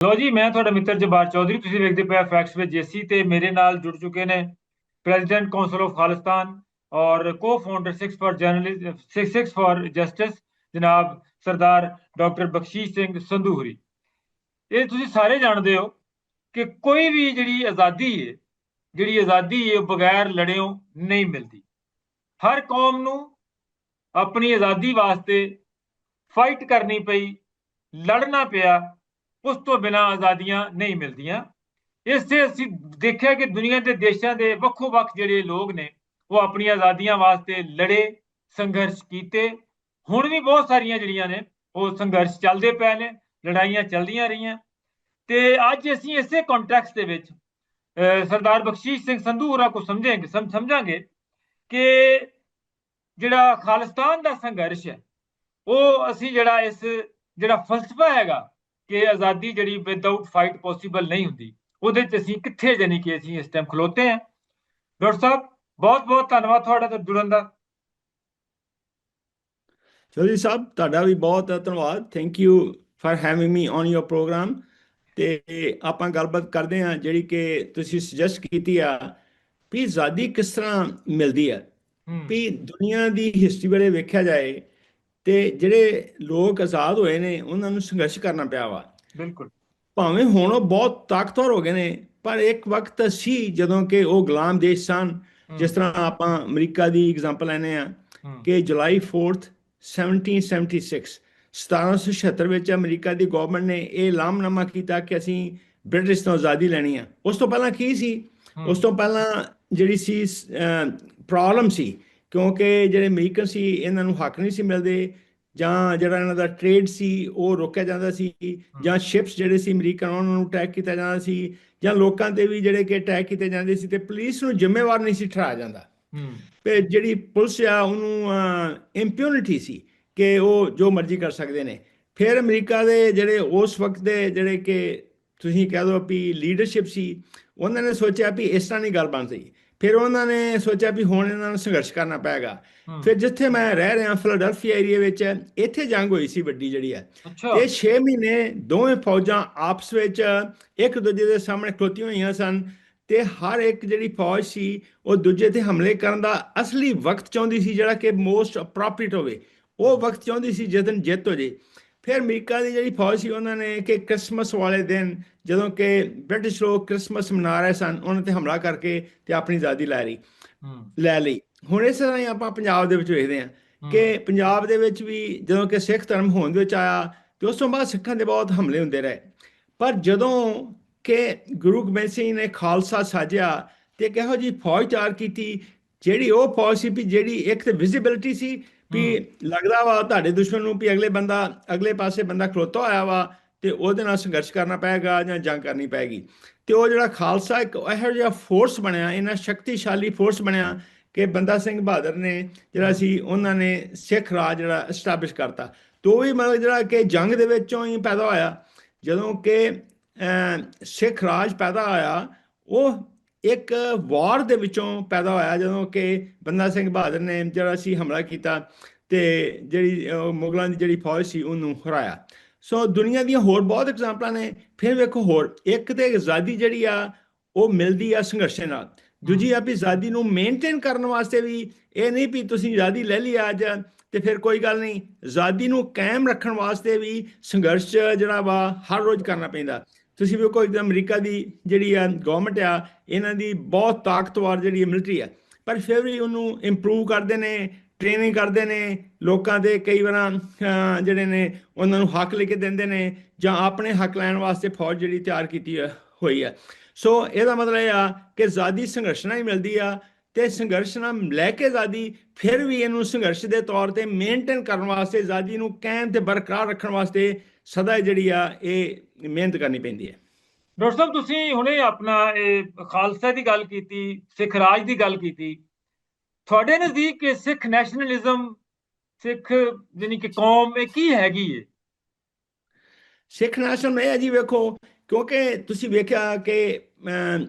ਲੋ ਜੀ, ਮੈਂ ਤੁਹਾਡਾ ਮਿੱਤਰ ਜਬਾਰ ਚੌਧਰੀ, ਤੁਸੀਂ ਵੇਖਦੇ ਪਏ ਫੈਕਟਸ ਵਿੱਚ ਜੇਸੀ ਤੇ ਮੇਰੇ ਨਾਲ ਜੁੜ ਚੁੱਕੇ ਨੇ ਪ੍ਰੈਜ਼ੀਡੈਂਟ ਕਾਉਂਸਲ ਆਫ ਖਾਲਿਸਤਾਨ ਔਰ cofounder 6 for journalist 6 for justice ਜਨਾਬ ਸਰਦਾਰ ਡਾਕਟਰ ਬਖਸ਼ੀਸ਼ ਸਿੰਘ ਸੰਧੂਰੀ। ਇਹ ਤੁਸੀਂ ਸਾਰੇ ਜਾਣਦੇ ਹੋ ਕਿ ਕੋਈ ਵੀ ਜਿਹੜੀ ਆਜ਼ਾਦੀ ਹੈ ਜਿਹੜੀ ਆਜ਼ਾਦੀ ਹੈ ਉਹ ਬਗੈਰ ਲੜਿਓ ਨਹੀਂ ਮਿਲਦੀ। ਹਰ ਕੌਮ ਨੂੰ ਆਪਣੀ ਆਜ਼ਾਦੀ ਵਾਸਤੇ ਫਾਈਟ ਕਰਨੀ ਪਈ, ਲੜਨਾ ਪਿਆ ਉਸ ਤੋਂ ਬਿਨਾ ਆਜ਼ਾਦੀਆਂ ਨਹੀਂ ਮਿਲਦੀਆਂ। ਇਸ ਤੇ ਅਸੀਂ ਦੇਖਿਆ ਕਿ ਦੁਨੀਆ ਦੇ ਦੇਸ਼ਾਂ ਦੇ ਵੱਖੋ ਵੱਖ ਜਿਹੜੇ ਲੋਕ ਨੇ, ਉਹ ਆਪਣੀਆਂ ਆਜ਼ਾਦੀਆਂ ਵਾਸਤੇ ਲੜੇ, ਸੰਘਰਸ਼ ਕੀਤੇ। ਹੁਣ ਵੀ ਬਹੁਤ ਸਾਰੀਆਂ ਜਿਹੜੀਆਂ ਨੇ, ਉਹ ਸੰਘਰਸ਼ ਚੱਲਦੇ ਪਏ ਨੇ, ਲੜਾਈਆਂ ਚੱਲਦੀਆਂ ਰਹੀਆਂ। ਤੇ ਅੱਜ ਅਸੀਂ ਇਸੇ ਕੰਟੈਕਸਟ ਦੇ ਵਿੱਚ ਸਰਦਾਰ ਬਖਸ਼ੀਸ਼ ਸਿੰਘ ਸੰਧੂ ਹੋਰਾਂ ਕੋ ਸਮਝਾਂਗੇ ਸਮਝਾਂਗੇ ਕਿ ਜਿਹੜਾ ਖਾਲਿਸਤਾਨ ਦਾ ਸੰਘਰਸ਼ ਹੈ, ਉਹ ਅਸੀਂ ਜਿਹੜਾ ਇਸ, ਜਿਹੜਾ ਫਲਸਫਾ ਹੈਗਾ ਕਿ ਆਜ਼ਾਦੀ ਜਿਹੜੀ ਵਿਦਆਊਟ ਫਾਈਟ ਪੋਸੀਬਲ ਨਹੀਂ ਹੁੰਦੀ ਉਹਦੇ ਚ ਅਸੀਂ ਕਿੱਥੇ ਜਾਨੀ ਕਿ ਅਸੀਂ ਇਸ ਟਾਈਮ ਖਲੋਤੇ ਆ ਡਾਕਟਰ ਸਾਹਿਬ ਬਹੁਤ ਬਹੁਤ ਧੰਨਵਾਦ ਤੁਹਾਡਾ ਤੇ ਜੁੜਨ ਦਾ। ਚੌਧਰੀ ਸਾਹਿਬ ਤੁਹਾਡਾ ਵੀ ਬਹੁਤ ਧੰਨਵਾਦ। Thank you for having me on your programme ਤੇ ਆਪਾਂ ਗੱਲਬਾਤ ਕਰਦੇ ਹਾਂ ਜਿਹੜੀ ਕਿ ਤੁਸੀਂ ਸੁਜੈਸਟ ਕੀਤੀ ਆ ਵੀ ਆਜ਼ਾਦੀ ਕਿਸ ਤਰ੍ਹਾਂ ਮਿਲਦੀ ਆ? ਵੀ ਦੁਨੀਆ ਦੀ ਹਿਸਟਰੀ ਬਾਰੇ ਵੇਖਿਆ ਜਾਏ ਤੇ ਜਿਹੜੇ ਲੋਕ ਆਜ਼ਾਦ ਹੋਏ ਨੇ ਉਹਨਾਂ ਨੂੰ ਸੰਘਰਸ਼ ਕਰਨਾ ਪਿਆ ਵਾ। ਬਿਲਕੁਲ। ਭਾਵੇਂ ਹੁਣ ਉਹ ਬਹੁਤ ਤਾਕਤਵਰ ਹੋ ਗਏ ਨੇ ਪਰ ਇੱਕ ਵਕਤ ਸੀ ਜਦੋਂ ਕਿ ਉਹ ਗੁਲਾਮ ਦੇਸ਼ ਸਨ। ਜਿਸ ਤਰ੍ਹਾਂ ਆਪਾਂ ਅਮਰੀਕਾ ਦੀ ਐਗਜ਼ਾਮਪਲ ਲੈਨੇ ਆ ਕਿ ਜੁਲਾਈ 4th 1776 1776 ਵਿੱਚ ਅਮਰੀਕਾ ਦੀ ਗਵਰਨਮੈਂਟ ਨੇ ਇਹ ਲਾਮਨਾਮਾ ਕੀਤਾ ਕਿ ਅਸੀਂ ਬ੍ਰਿਟਿਸ਼ ਤੋਂ ਆਜ਼ਾਦੀ ਲੈਣੀ ਆ। ਉਸ ਤੋਂ ਪਹਿਲਾਂ ਕੀ ਸੀ? ਉਸ ਤੋਂ ਪਹਿਲਾਂ ਜਿਹੜੀ ਸੀ ਪ੍ਰੋਬਲਮ ਸੀ ਕਿਉਂਕਿ ਜਿਹੜੇ ਅਮਰੀਕਨ ਸੀ ਇਹਨਾਂ ਨੂੰ ਹੱਕ ਨਹੀਂ ਸੀ ਮਿਲਦੇ ਜਾਂ ਜਿਹੜਾ ਇਹਨਾਂ ਦਾ ਟ੍ਰੇਡ ਸੀ ਉਹ ਰੋਕਿਆ ਜਾਂਦਾ ਸੀ ਜਾਂ ਸ਼ਿਪਸ ਜਿਹੜੇ ਸੀ ਅਮਰੀਕਨ ਉਹਨਾਂ ਨੂੰ ਅਟੈਕ ਕੀਤਾ ਜਾਂਦਾ ਸੀ ਜਾਂ ਲੋਕਾਂ ਤੇ ਵੀ ਜਿਹੜੇ ਕਿ ਅਟੈਕ ਕੀਤੇ ਜਾਂਦੇ ਸੀ ਤੇ ਪੁਲਿਸ ਨੂੰ ਜ਼ਿੰਮੇਵਾਰ ਨਹੀਂ ਸੀ ਠਹਿਰਾਇਆ ਜਾਂਦਾ। ਤੇ ਜਿਹੜੀ ਪੁਲਿਸ ਆ ਉਹਨੂੰ ਇੰਪਿਊਨਿਟੀ ਸੀ ਕਿ ਉਹ ਜੋ ਮਰਜ਼ੀ ਕਰ ਸਕਦੇ ਨੇ। ਫਿਰ ਅਮਰੀਕਾ ਦੇ ਜਿਹੜੇ ਉਸ ਵਕਤ ਦੇ ਜਿਹੜੇ ਕਿ ਤੁਸੀਂ ਕਹਿ ਦੋ ਵੀ ਲੀਡਰਸ਼ਿਪ ਸੀ ਉਹਨਾਂ ਨੇ ਸੋਚਿਆ ਵੀ ਇਸ ਤਰ੍ਹਾਂ ਨਹੀਂ ਗੱਲ ਬਣ ਸਕੀ। ਫਿਰ ਉਹਨਾਂ ਨੇ ਸੋਚਿਆ ਵੀ ਹੁਣ ਇਹਨਾਂ ਨੂੰ ਸੰਘਰਸ਼ ਕਰਨਾ ਪਏਗਾ। ਫਿਰ ਜਿੱਥੇ ਮੈਂ ਰਹਿ ਰਿਹਾ ਫਿਲਾਡੈਲਫੀਆ ਏਰੀਆ ਵਿੱਚ ਇੱਥੇ ਜੰਗ ਹੋਈ ਸੀ ਵੱਡੀ ਜਿਹੜੀ ਹੈ। ਇਹ 6 ਮਹੀਨੇ ਦੋਵੇਂ ਫੌਜਾਂ ਆਪਸ ਵਿੱਚ ਇੱਕ ਦੂਜੇ ਦੇ ਸਾਹਮਣੇ ਖਲੋਤੀਆਂ ਹੋਈਆਂ ਸਨ ਤੇ ਹਰ ਇੱਕ ਜਿਹੜੀ ਫੌਜ ਸੀ ਉਹ ਦੂਜੇ ਤੇ ਹਮਲੇ ਕਰਨ ਦਾ ਅਸਲੀ ਵਕਤ ਚਾਹੁੰਦੀ ਸੀ ਜਿਹੜਾ ਕਿ ਮੋਸਟ ਅਪਰੋਪਰੀਏਟ ਹੋਵੇ। ਉਹ ਵਕਤ ਚਾਹੁੰਦੀ ਸੀ ਜਦੋਂ ਜਿੱਤ ਹੋ ਜੇ। ਫਿਰ ਅਮਰੀਕਾ ਦੀ ਜਿਹੜੀ ਫੌਜ ਸੀ ਉਹਨਾਂ ਨੇ ਕਿ ਕ੍ਰਿਸਮਸ ਵਾਲੇ ਦਿਨ ਜਦੋਂ ਕਿ ਬ੍ਰਿਟਿਸ਼ ਲੋਕ ਕ੍ਰਿਸਮਸ ਮਨਾ ਰਹੇ ਸਨ ਉਹਨਾਂ ਤੇ ਹਮਲਾ ਕਰਕੇ ਤੇ ਆਪਣੀ ਆਜ਼ਾਦੀ ਲੈ ਲਈ। ਲੈ ਲਈ। ਹੁਣ ਇਸ ਤਰ੍ਹਾਂ ਹੀ ਆਪਾਂ ਪੰਜਾਬ ਦੇ ਵਿੱਚ ਵੇਖਦੇ ਹਾਂ ਕਿ ਪੰਜਾਬ ਦੇ ਵਿੱਚ ਵੀ ਜਦੋਂ ਕਿ ਸਿੱਖ ਧਰਮ ਹੋਂਦ ਵਿੱਚ ਆਇਆ ਤੇ ਉਸ ਤੋਂ ਬਾਅਦ ਸਿੱਖਾਂ ਦੇ ਬਹੁਤ ਹਮਲੇ ਹੁੰਦੇ ਰਹੇ। ਪਰ ਜਦੋਂ ਕਿ ਗੁਰੂ ਗੋਬਿੰਦ ਸਿੰਘ ਨੇ ਖਾਲਸਾ ਸਾਜਿਆ ਤੇ ਕਿਹੋ ਜੀ ਫੌਜ ਤਿਆਰ ਕੀਤੀ ਜਿਹੜੀ ਉਹ ਫੌਜ ਸੀ ਵੀ ਜਿਹੜੀ ਇੱਕ ਤੇ ਵਿਜ਼ਿਬਿਲਟੀ ਸੀ ਵੀ ਲੱਗਦਾ ਵਾ ਤੁਹਾਡੇ ਦੁਸ਼ਮਣ ਨੂੰ ਵੀ ਅਗਲੇ ਬੰਦਾ ਅਗਲੇ ਪਾਸੇ ਬੰਦਾ ਖਲੋਤਾ ਹੋਇਆ ਵਾ ਤੇ ਉਹਦੇ ਨਾਲ ਸੰਘਰਸ਼ ਕਰਨਾ ਪਏਗਾ ਜਾਂ ਜੰਗ ਕਰਨੀ ਪੈਗੀ ਤੇ ਉਹ ਜਿਹੜਾ ਖਾਲਸਾ ਇੱਕ ਇਹੋ ਜਿਹਾ ਫੋਰਸ ਬਣਿਆ ਇਹਨਾਂ ਸ਼ਕਤੀਸ਼ਾਲੀ ਫੋਰਸ ਬਣਿਆ ਕਿ ਬੰਦਾ ਸਿੰਘ ਬਹਾਦਰ ਨੇ ਜਿਹੜਾ ਸੀ ਉਹਨਾਂ ਨੇ ਸਿੱਖ ਰਾਜ ਜਿਹੜਾ ਐਸਟੈਬਲਿਸ਼ ਕਰਤਾ। ਤੋ ਵੀ ਮਤਲਬ ਜਿਹੜਾ ਕਿ ਜੰਗ ਦੇ ਵਿੱਚੋਂ ਹੀ ਪੈਦਾ ਹੋਇਆ। ਜਦੋਂ ਕਿ ਸਿੱਖ ਰਾਜ ਪੈਦਾ ਹੋਇਆ ਉਹ ਇੱਕ ਵਾਰ ਦੇ ਵਿੱਚੋਂ ਪੈਦਾ ਹੋਇਆ ਜਦੋਂ ਕਿ ਬੰਦਾ ਸਿੰਘ ਬਹਾਦਰ ਨੇ ਜਿਹੜਾ ਸੀ ਹਮਲਾ ਕੀਤਾ ਤੇ ਜਿਹੜੀ ਮੁਗਲਾਂ ਦੀ ਜਿਹੜੀ ਫੌਜ ਸੀ ਉਹਨੂੰ ਹਰਾਇਆ। ਸੋ ਦੁਨੀਆ ਦੀਆਂ ਹੋਰ ਬਹੁਤ ਐਗਜ਼ਾਮਪਲਾਂ ਨੇ। ਫਿਰ ਵੇਖੋ ਹੋਰ ਇੱਕ ਤੇ ਆਜ਼ਾਦੀ ਜਿਹੜੀ ਆ ਉਹ ਮਿਲਦੀ ਆ ਸੰਘਰਸ਼ ਨਾਲ। ਦੂਜੀ ਆ ਵੀ ਆਜ਼ਾਦੀ ਨੂੰ ਮੇਨਟੇਨ ਕਰਨ ਵਾਸਤੇ ਵੀ ਇਹ ਨਹੀਂ ਵੀ ਤੁਸੀਂ ਆਜ਼ਾਦੀ ਲੈ ਲਈ ਅੱਜ ਤੇ ਫਿਰ ਕੋਈ ਗੱਲ ਨਹੀਂ। ਆਜ਼ਾਦੀ ਨੂੰ ਕਾਇਮ ਰੱਖਣ ਵਾਸਤੇ ਵੀ ਸੰਘਰਸ਼ ਜਿਹੜਾ ਵਾ ਹਰ ਰੋਜ਼ ਕਰਨਾ ਪੈਂਦਾ। ਤੁਸੀਂ ਵੇਖੋ ਕੋਈ ਅਮਰੀਕਾ ਦੀ ਜਿਹੜੀ ਆ ਗਵਰਨਮੈਂਟ ਆ, ਇਹਨਾਂ ਦੀ ਬਹੁਤ ਤਾਕਤਵਰ ਜਿਹੜੀ ਮਿਲਟਰੀ ਆ। ਪਰ ਫਿਰ ਵੀ ਉਹਨੂੰ ਇੰਪਰੂਵ ਕਰਦੇ ਨੇ ਟ੍ਰੇਨਿੰਗ ਕਰਦੇ ਨੇ, ਲੋਕਾਂ ਦੇ ਕਈ ਵਾਰਾਂ ਜਿਹੜੇ ਨੇ ਉਹਨਾਂ ਨੂੰ ਹੱਕ ਲੈ ਕੇ ਦਿੰਦੇ ਨੇ ਜਾਂ ਆਪਣੇ ਹੱਕ ਲੈਣ ਵਾਸਤੇ ਫੌਜ ਜਿਹੜੀ ਤਿਆਰ ਕੀਤੀ ਹੋਈ ਆ। ਸੋ ਇਹਦਾ ਮਤਲਬ ਇਹ ਆ ਕਿ ਆਜ਼ਾਦੀ ਸੰਘਰਸ਼ ਨਾਲ ਹੀ ਮਿਲਦੀ ਆ ਤੇ ਸੰਘਰਸ਼ ਨਾਲ ਲੈ ਕੇ ਆਜ਼ਾਦੀ ਫਿਰ ਵੀ ਇਹਨੂੰ ਸੰਘਰਸ਼ ਦੇ ਤੌਰ ਤੇ ਮੇਨਟੇਨ ਕਰਨ ਵਾਸਤੇ, ਆਜ਼ਾਦੀ ਨੂੰ ਕਾਇਮ ਤੇ ਬਰਕਰਾਰ ਰੱਖਣ ਵਾਸਤੇ ਸਦਾ ਜਿਹੜੀ ਆ ਇਹ ਮਿਹਨਤ ਕਰਨੀ ਪੈਂਦੀ ਹੈ। ਡਾਕਟਰ ਸਾਹਿਬ ਤੁਸੀਂ ਹੁਣੇ ਆਪਣਾ ਇਹ ਖਾਲਸਾ ਦੀ ਗੱਲ ਕੀਤੀ ਸਿੱਖ ਰਾਜ ਦੀ ਗੱਲ ਕੀਤੀ। ਤੁਹਾਡੇ ਨਜ਼ਦੀਕ ਸਿੱਖ ਨੈਸ਼ਨਲਿਜ਼ਮ ਸਿੱਖ ਜਾਨੀ ਕਿ ਕੌਮ ਇਹ ਕੀ ਹੈਗੀ ਏ? ਸਿੱਖ ਨੈਸ਼ਨਲ ਇਹ ਜੀ ਵੇਖੋ ਕਿਉਂਕਿ ਤੁਸੀਂ ਵੇਖਿਆ ਕਿ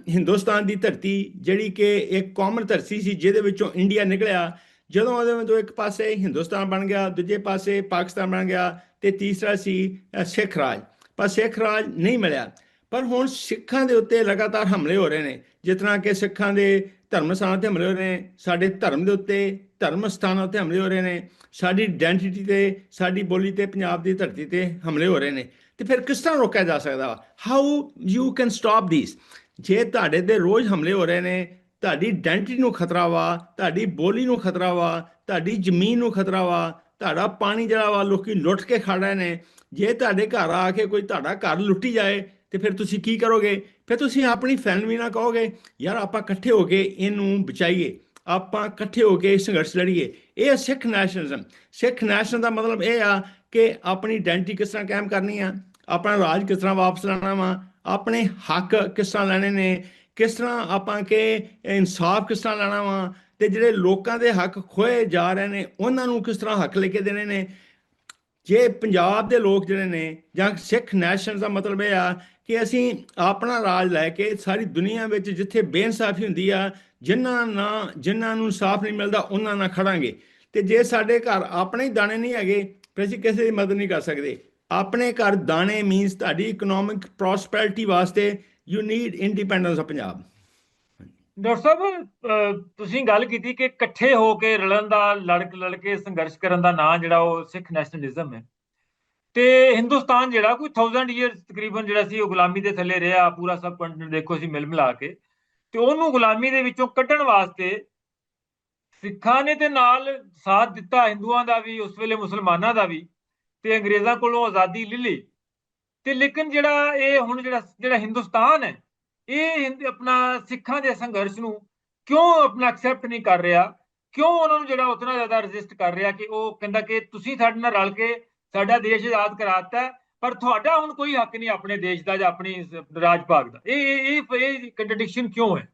ਹਿੰਦੁਸਤਾਨ ਦੀ ਧਰਤੀ ਜਿਹੜੀ ਕਿ ਇੱਕ ਕਾਮਨ ਧਰਤੀ ਸੀ ਜਿਹਦੇ ਵਿੱਚੋਂ ਇੰਡੀਆ ਨਿਕਲਿਆ ਜਦੋਂ ਉਹਦੇ ਵਿੱਚੋਂ ਇੱਕ ਪਾਸੇ ਹਿੰਦੁਸਤਾਨ ਬਣ ਗਿਆ ਦੂਜੇ ਪਾਸੇ ਪਾਕਿਸਤਾਨ ਬਣ ਗਿਆ ਤੇ ਤੀਸਰਾ ਸੀ ਸਿੱਖ ਰਾਜ। ਪਰ ਸਿੱਖ ਰਾਜ ਨਹੀਂ ਮਿਲਿਆ। ਪਰ ਹੁਣ ਸਿੱਖਾਂ ਦੇ ਉੱਤੇ ਲਗਾਤਾਰ ਹਮਲੇ ਹੋ ਰਹੇ ਨੇ। ਜਿਸ ਤਰ੍ਹਾਂ ਕਿ ਸਿੱਖਾਂ ਦੇ ਧਰਮ ਸਥਾਨਾਂ ਤੇ ਹਮਲੇ ਹੋ ਰਹੇ ਨੇ, ਸਾਡੇ ਧਰਮ ਦੇ ਉੱਤੇ ਧਰਮ ਸਥਾਨਾਂ ਤੇ ਹਮਲੇ ਹੋ ਰਹੇ ਨੇ, ਸਾਡੀ ਆਇਡੈਂਟੀਟੀ ਤੇ, ਸਾਡੀ ਬੋਲੀ ਤੇ, ਪੰਜਾਬ ਦੀ ਧਰਤੀ ਤੇ ਹਮਲੇ ਹੋ ਰਹੇ ਨੇ। ਤੇ ਫਿਰ ਕਿਸ ਤਰ੍ਹਾਂ ਰੋਕਿਆ ਜਾ ਸਕਦਾ ਵਾ? How you can stop this ਜੇ ਤੁਹਾਡੇ ਤੇ ਰੋਜ਼ ਹਮਲੇ ਹੋ ਰਹੇ ਨੇ, ਤੁਹਾਡੀ ਆਇਡੈਂਟੀਟੀ ਨੂੰ ਖਤਰਾ ਵਾ, ਤੁਹਾਡੀ ਬੋਲੀ ਨੂੰ ਖਤਰਾ ਵਾ, ਤੁਹਾਡੀ ਜ਼ਮੀਨ ਨੂੰ ਖਤਰਾ ਵਾ, ਤੁਹਾਡਾ ਪਾਣੀ ਜਿਹੜਾ ਵਾ, ਲੋਕੀ ਲੁੱਟ ਕੇ ਖਾ ਰਹੇ ਨੇ ਜੇ ਤੁਹਾਡੇ ਘਰ ਆ ਕੇ ਕੋਈ ਤੁਹਾਡਾ ਘਰ ਲੁੱਟੀ ਜਾਏ, ਤੇ ਫਿਰ ਤੁਸੀਂ ਕੀ ਕਰੋਗੇ? ਫਿਰ ਤੁਸੀਂ ਆਪਣੀ ਫੈਮਿਲੀ ਨਾਲ ਕਹੋਗੇ, ਯਾਰ ਆਪਾਂ ਇਕੱਠੇ ਹੋ ਕੇ ਇਹਨੂੰ ਬਚਾਈਏ, ਆਪਾਂ ਇਕੱਠੇ ਹੋ ਕੇ ਸੰਘਰਸ਼ ਲੜੀਏ। ਇਹ ਸਿੱਖ ਨੈਸ਼ਨਲਿਜ਼ਮ ਸਿੱਖ ਨੈਸ਼ਨਲ ਦਾ ਮਤਲਬ ਇਹ ਆ ਕਿ ਆਪਣੀ ਆਇਡੈਂਟੀ ਕਿਸ ਤਰ੍ਹਾਂ ਕਾਇਮ ਕਰਨੀ ਆ, ਆਪਣਾ ਰਾਜ ਕਿਸ ਤਰ੍ਹਾਂ ਵਾਪਸ ਲੈਣਾ ਵਾ, ਆਪਣੇ ਹੱਕ ਕਿਸ ਤਰ੍ਹਾਂ ਲੈਣੇ ਨੇ, ਕਿਸ ਤਰ੍ਹਾਂ ਆਪਾਂ ਕਿ ਇਨਸਾਫ ਕਿਸ ਤਰ੍ਹਾਂ ਲੈਣਾ ਵਾ, ਤੇ ਜਿਹੜੇ ਲੋਕਾਂ ਦੇ ਹੱਕ ਖੋਏ ਜਾ ਰਹੇ ਨੇ, ਉਹਨਾਂ ਨੂੰ ਕਿਸ ਤਰ੍ਹਾਂ ਹੱਕ ਲੈ ਕੇ ਦੇਣੇ ਨੇ ਜੇ ਪੰਜਾਬ ਦੇ ਲੋਕ ਜਿਹੜੇ ਨੇ ਜਾਂ ਸਿੱਖ ਨੈਸ਼ਨ ਦਾ ਮਤਲਬ ਇਹ ਆ ਕਿ ਅਸੀਂ ਆਪਣਾ ਰਾਜ ਲੈ ਕੇ ਸਾਰੀ ਦੁਨੀਆ ਵਿੱਚ ਜਿੱਥੇ ਬੇਇਨਸਾਫੀ ਹੁੰਦੀ ਆ ਜਿਨ੍ਹਾਂ ਨਾਲ ਜਿਨ੍ਹਾਂ ਨੂੰ ਸਾਫ਼ ਨਹੀਂ ਮਿਲਦਾ, ਉਹਨਾਂ ਨਾਲ ਖੜਾਂਗੇ। ਤੇ ਜੇ ਸਾਡੇ ਘਰ ਆਪਣੇ ਹੀ ਦਾਣੇ ਨਹੀਂ ਹੈਗੇ, ਫਿਰ ਅਸੀਂ ਕਿਸੇ ਦੀ ਮਦਦ ਨਹੀਂ ਕਰ ਸਕਦੇ। ਆਪਣੇ ਘਰ ਦਾਣੇ ਮੀਨਸ ਤੁਹਾਡੀ ਇਕਨੋਮਿਕ ਪ੍ਰੋਸਪੈਰਿਟੀ ਵਾਸਤੇ you need independence of Punjab. Doctor ਸਾਹਿਬ ਤੁਸੀਂ ਗੱਲ ਕੀਤੀ ਕਿ ਇਕੱਠੇ ਹੋ ਕੇ ਰਲਣ ਦਾ, ਲੜਕ ਲੜ ਕੇ ਸੰਘਰਸ਼ ਕਰਨ ਦਾ ਨਾਂ ਜਿਹੜਾ ਉਹ ਸਿੱਖ ਨੈਸ਼ਨਲਿਜ਼ਮ ਹੈ। ਤੇ ਹਿੰਦੁਸਤਾਨ ਜਿਹੜਾ ਕੋਈ 1000 ਇਅਰਸ ਤਕਰੀਬਨ ਜਿਹੜਾ ਸੀ, ਉਹ ਗੁਲਾਮੀ ਦੇ ਥੱਲੇ ਰਿਹਾ, ਪੂਰਾ ਸਬ ਕੰਟੀਨੈਂਟ ਦੇਖੋ ਅਸੀਂ ਮਿਲ ਮਿਲਾ ਕੇ। ਤੇ ਉਹਨੂੰ ਗੁਲਾਮੀ ਦੇ ਵਿੱਚੋਂ ਕੱਢਣ ਵਾਸਤੇ ਸਿੱਖਾਂ ਨੇ ਤੇ ਨਾਲ ਸਾਥ ਦਿੱਤਾ, ਹਿੰਦੂਆਂ ਦਾ ਵੀ, ਉਸ ਵੇਲੇ ਮੁਸਲਮਾਨਾਂ ਦਾ ਵੀ, ਤੇ ਅੰਗਰੇਜ਼ਾਂ ਕੋਲੋਂ ਆਜ਼ਾਦੀ ਲੈ ਲਈ। ਤੇ ਲੇਕਿਨ ਜਿਹੜਾ ਇਹ ਹੁਣ ਜਿਹੜਾ ਜਿਹੜਾ ਹਿੰਦੁਸਤਾਨ ਹੈ ਇਹ ਆਪਣਾ ਸਿੱਖਾਂ ਦੇ ਸੰਘਰਸ਼ ਨੂੰ ਕਿਉਂ ਆਪਣਾ ਐਕਸੈਪਟ ਨਹੀਂ ਕਰ ਰਿਹਾ? ਕਿਉਂ ਉਹਨਾਂ ਨੂੰ ਜਿਹੜਾ ਉਤਨਾ ਜ਼ਿਆਦਾ ਰੈਜ਼ਿਸਟ ਕਰ ਰਿਹਾ ਕਿ ਉਹ ਕਹਿੰਦਾ ਕਿ ਤੁਸੀਂ ਸਾਡੇ ਨਾਲ ਰਲ ਕੇ ਸਾਡਾ ਦੇਸ਼ ਆਜ਼ਾਦ ਕਰਾਤਾ ਪਰ ਤੁਹਾਡਾ ਹੁਣ ਕੋਈ ਹੱਕ ਨਹੀਂ ਆਪਣੇ ਦੇਸ਼ ਦਾ ਜਾਂ ਆਪਣੀ ਰਾਜ ਭਾਗ ਦਾ। ਇਹ ਇਹ ਇਹ ਕੰਟਰਡਿਕਸ਼ਨ ਕਿਉਂ ਹੈ?